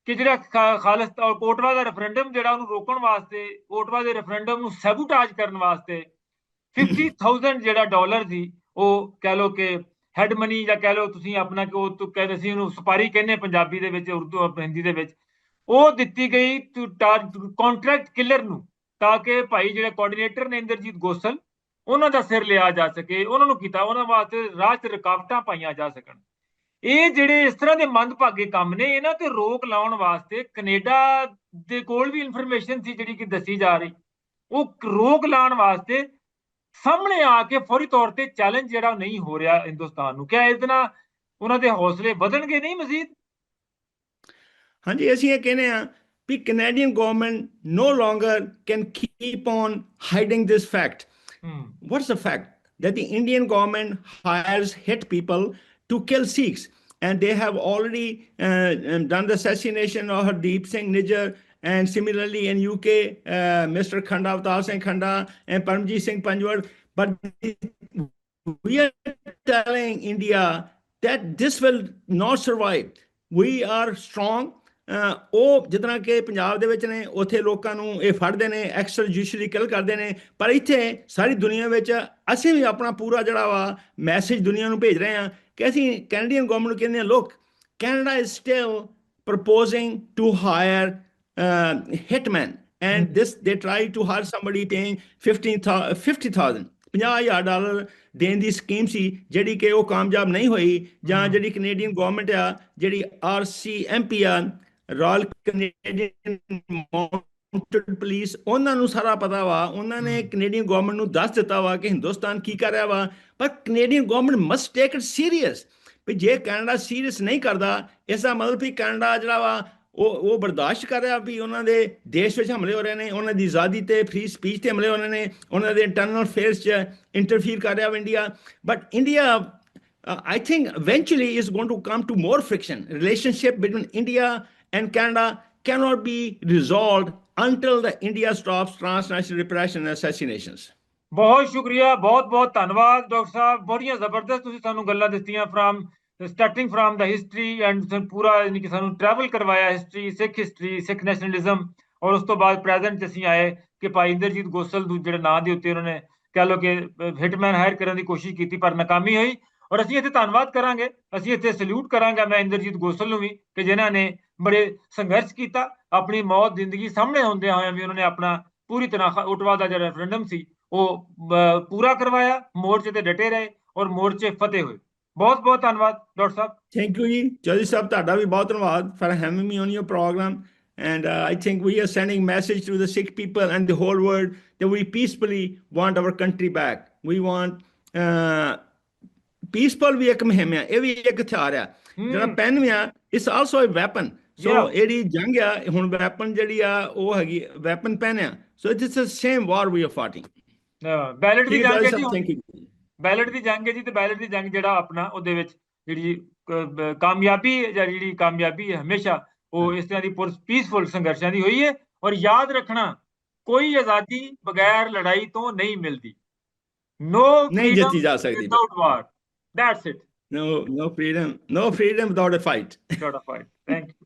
ਕਿ ਜਿਹੜਾ ਖਾ- ਖਾਲਿਸਤਾਨ ਔਰ ਕੋਟਵਾ ਦਾ ਰੈਫਰੈਂਡਮ ਜਿਹੜਾ ਉਹਨੂੰ ਰੋਕਣ ਵਾਸਤੇ, ਕੋਟਵਾ ਦੇ ਰੈਫਰੈਂਡਮ ਨੂੰ ਸੈਬੋਟੇਜ ਕਰਨ ਵਾਸਤੇ 50000 ਜਿਹੜਾ ਡਾਲਰ ਸੀ, ਉਹ ਕਹਿ ਲੋ ਕਿ ਹੈਡ ਮਨੀ ਜਾਂ ਕਹਿ ਲਓ ਤੁਸੀਂ ਆਪਣਾ ਕਿ ਉਹ ਕਹਿੰਦੇ ਸੀ ਉਹਨੂੰ ਸਪਾਰੀ ਕਹਿੰਦੇ ਪੰਜਾਬੀ ਦੇ ਵਿੱਚ, ਉਰਦੂ ਹਿੰਦੀ ਦੇ ਵਿੱਚ। ਉਹ ਦਿੱਤੀ ਗਈ ਕੰਟਰੈਕਟ ਕਿਲਰ ਨੂੰ ਤਾਂ ਕਿ ਭਾਈ ਜਿਹੜੇ ਕੋਆਰਡੀਨੇਟਰ ਨੇ ਇੰਦਰਜੀਤ ਗੋਸਲ, ਉਹਨਾਂ ਦਾ ਸਿਰ ਲਿਆ ਜਾ ਸਕੇ, ਉਹਨਾਂ ਨੂੰ ਕੀਤਾ, ਉਹਨਾਂ ਵਾਸਤੇ ਰਾਹ 'ਚ ਰੁਕਾਵਟਾਂ ਪਾਈਆਂ ਜਾ ਸਕਣ। ਇਹ ਜਿਹੜੇ ਇਸ ਤਰ੍ਹਾਂ ਦੇ ਮੰਦਭਾਗੇ ਕੰਮ ਨੇ, ਇਹਨਾਂ ਤੇ ਰੋਕ ਲਾਉਣ ਵਾਸਤੇ ਕੈਨੇਡਾ ਦੇ ਕੋਲ ਵੀ ਇਨਫੋਰਮੇਸ਼ਨ ਸੀ ਜਿਹੜੀ ਕਿ ਦੱਸੀ ਜਾ ਰਹੀ। ਉਹ ਰੋਕ ਲਾਉਣ ਵਾਸਤੇ ਸਾਹਮਣੇ ਆ ਕੇ ਫੌਰੀ ਤੌਰ ਤੇ ਚੈਲੰਜ ਜਿਹੜਾ ਨਹੀਂ ਹੋ ਰਿਹਾ ਹਿੰਦੁਸਤਾਨ ਨੂੰ ਕਿਆ ਇਸ ਨਾਲ ਉਹਨਾਂ ਦੇ ਹੌਸਲੇ ਵਧਣਗੇ ਨਹੀਂ ਮਜ਼ੀਦ ਹਾਂਜੀ ਅਸੀਂ ਇਹ ਕਹਿੰਦੇ ਆ ਵੀ Canadian government no longer can keep on hiding this fact. ਹੂੰ What's the fact? That the Indian government hires hit people to kill Sikhs. And they have already uh, um, done the assassination of Hardeep Singh Nijjar. And similarly in UK, uh, Mr. Khanda, Avtar Singh Khanda, and Paramjit Singh Panjwar. But we are telling India that this will not survive. We are strong. ਅਹ ਉਹ ਜਿਤਨਾ ਕਿ ਪੰਜਾਬ ਦੇ ਵਿੱਚ ਨੇ ਉਥੇ ਲੋਕਾਂ ਨੂੰ ਇਹ ਫੜਦੇ ਨੇ ਐਕਸਟਰ ਜੁਡੀਸ਼ਰੀ ਕਿਲ ਕਰਦੇ ਨੇ ਪਰ ਇੱਥੇ ਸਾਰੀ ਦੁਨੀਆ ਵਿੱਚ ਅਸੀਂ ਵੀ ਆਪਣਾ ਪੂਰਾ ਜਿਹੜਾ ਵਾ ਮੈਸੇਜ ਦੁਨੀਆ ਨੂੰ ਭੇਜ ਰਹੇ ਹਾਂ ਕਿ ਅਸੀਂ ਕੈਨੇਡੀਅਨ ਗਵਰਨਮੈਂਟ ਨੂੰ ਕਹਿੰਦੇ ਹਾਂ ਲੋਕ Canada is still proposing to hire uh, hitmen. And this they try to hire somebody paying 15,000 50,000 50000 dollar ਦੇਣ ਦੀ ਸਕੀਮ ਸੀ ਜਿਹੜੀ ਕਿ ਉਹ ਕਾਮਯਾਬ ਨਹੀਂ ਹੋਈ ਜਾਂ ਜਿਹੜੀ ਕੈਨੇਡੀਅਨ ਗਵਰਨਮੈਂਟ ਆ ਜਿਹੜੀ ਆਰਸੀਐਮਪੀ ਆ ਰਾਇਲ ਕੈਨੇਡੀਅਨ ਮਾਊਂਟਡ ਪੁਲਿਸ ਉਹਨਾਂ ਨੂੰ ਸਾਰਾ ਪਤਾ ਵਾ ਉਹਨਾਂ ਨੇ ਕੈਨੇਡੀਅਨ ਗਵਰਨਮੈਂਟ ਨੂੰ ਦੱਸ ਦਿੱਤਾ ਵਾ ਕਿ ਹਿੰਦੁਸਤਾਨ ਕੀ ਕਰ ਰਿਹਾ ਵਾ ਪਰ Canadian government must take it serious ਵੀ ਜੇ ਕੈਨੇਡਾ ਸੀਰੀਅਸ ਨਹੀਂ ਕਰਦਾ ਇਸ ਦਾ ਮਤਲਬ ਵੀ ਕੈਨੇਡਾ ਜਿਹੜਾ ਵਾ ਉਹ ਉਹ ਬਰਦਾਸ਼ਤ ਕਰ ਰਿਹਾ ਵੀ ਉਹਨਾਂ ਦੇ ਦੇਸ਼ ਵਿੱਚ ਹਮਲੇ ਹੋ ਰਹੇ ਨੇ ਉਹਨਾਂ ਦੀ ਆਜ਼ਾਦੀ ਤੇ ਫ੍ਰੀ ਸਪੀਚ ਤੇ ਹਮਲੇ ਹੋ ਰਹੇ ਨੇ ਉਹਨਾਂ ਦੇ ਇੰਟਰਨਲ ਅਫੇਅਰਸ 'ਚ ਇੰਟਰਫੀਅਰ ਕਰ ਰਿਹਾ India but India I think eventually is going to come to more friction relationship between India and Canada cannot be resolved until the India stops transnational repression and assassinations. ਬਹੁਤ ਸ਼ੁਕਰੀਆ ਬਹੁਤ ਬਹੁਤ ਧੰਨਵਾਦ doctor ਸਾਹਿਬ ਬੜੀਆਂ ਜ਼ਬਰਦਸਤ ਤੁਸੀਂ ਸਾਨੂੰ ਗੱਲਾਂ ਦਿੱਤੀਆਂ ਫ্রম ਸਟਾਰਟਿੰਗ ਫਰਮ ਦਾ ਹਿਸਟਰੀ ਐਂਡ ਪੂਰਾ ਯਾਨੀ ਕਿ ਸਾਨੂੰ ਟਰੈਵਲ ਕਰਵਾਇਆ history Sikh history Sikh nationalism ਔਰ ਉਸ ਤੋਂ ਬਾਅਦ ਪ੍ਰੈਜ਼ੈਂਟ 'ਚ ਅਸੀਂ ਆਏ ਕਿ ਭਾਈ ਇੰਦਰਜੀਤ ਗੋਸਲ ਦੂ ਜਿਹੜੇ ਨਾਂ ਦੇ ਉੱਤੇ ਉਹਨਾਂ ਨੇ ਕਹਿ ਲਓ ਕਿ ਹਿਟਮੈਨ ਹਾਇਰ ਕਰਨ ਦੀ ਕੋਸ਼ਿਸ਼ ਕੀਤੀ ਪਰ ਨਾਕਾਮੀ ਹੋਈ ਔਰ ਅਸੀਂ ਇੱਥੇ ਧੰਨਵਾਦ ਕਰਾਂਗੇ ਅਸੀਂ ਇੱਥੇ ਸਲੂਟ ਕਰਾਂਗੇ ਮੈਂ ਇੰਦਰਜੀਤ ਗੋਸਲ ਨੂੰ ਵੀ ਕਿ ਜਿਨ੍ਹਾਂ ਨੇ ਬੜੇ ਸੰਘਰਸ਼ ਕੀਤਾ ਆਪਣੀ ਮੌਤ ਜ਼ਿੰਦਗੀ ਸਾਹਮਣੇ ਹੁੰਦਿਆਂ ਹੋਇਆਂ ਵੀ ਉਹਨਾਂ ਨੇ ਆਪਣਾ ਪੂਰੀ ਤਰ੍ਹਾਂ ਉਟਵਾ ਦਾ ਜਿਹੜਾ ਰੈਫਰੈਂਡਮ ਸੀ ਉਹ ਪੂਰਾ ਕਰਵਾਇਆ ਮੋਰਚੇ ਤੇ ਡਟੇ ਰਹੇ ਔਰ ਮੋਰਚੇ ਫਤਿਹ ਹੋਏ ਬਹੁਤ ਬਹੁਤ ਧੰਨਵਾਦ ਡਾਕਟਰ ਸਾਹਿਬ Thank you, ਜੀ ਚੌਧਰੀ ਸਾਹਿਬ ਤੁਹਾਡਾ ਵੀ ਬਹੁਤ ਧੰਨਵਾਦ for having me on your program. And uh, I think we are sending message to the Sikh people and the whole world that we peacefully want our country back. We want uh, peaceful ਵੀ ਇੱਕ ਮੁਹਿੰਮ ਆ ਇਹ ਵੀ ਇੱਕ ਹਥਿਆਰ ਆ ਜਿਹੜਾ। PAN ਵੀ ਆ ਇਸ ਆਲਸੋ ਅ ਵੈਪਨ ਸੋ. ਇਹਦੀ ਜੰਗ ਆ ਹੁਣ ਵੈਪਨ ਜਿਹੜੀ ਆ ਉਹ ਹੈਗੀ ਵੈਪਨ ਪੈਨ ਆ so it is the same war we are fighting ballot ਦੀ ਜੰਗ ਹੈ ਜੀ ਥੈਂਕ ਯੂ ਬੈਲਟ ਦੀ ਜੰਗ ਹੈ ਜੀ ਤੇ ਬੈਲਟ ਦੀ ਜੰਗ ਜਿਹੜਾ ਆਪਣਾ ਉਹਦੇ ਵਿੱਚ ਜਿਹੜੀ ਕਾਮਯਾਬੀ ਜਾਂ ਜਿਹੜੀ ਕਾਮਯਾਬੀ ਹੈ ਹਮੇਸ਼ਾ ਉਹ ਇਸ ਤਰ੍ਹਾਂ ਦੀ ਪੀਸਫੁਲ ਸੰਘਰਸ਼ਾਂ ਦੀ ਹੋਈ ਹੈ ਔਰ ਯਾਦ ਰੱਖਣਾ ਕੋਈ ਆਜ਼ਾਦੀ ਬਗੈਰ ਲੜਾਈ ਤੋਂ ਨਹੀਂ ਮਿਲਦੀ। ਨੋ ਨਹੀਂ ਜਿੱਤੀ ਜਾ ਸਕਦੀ। Without war that's it no no freedom no freedom without a fight dot fight thank you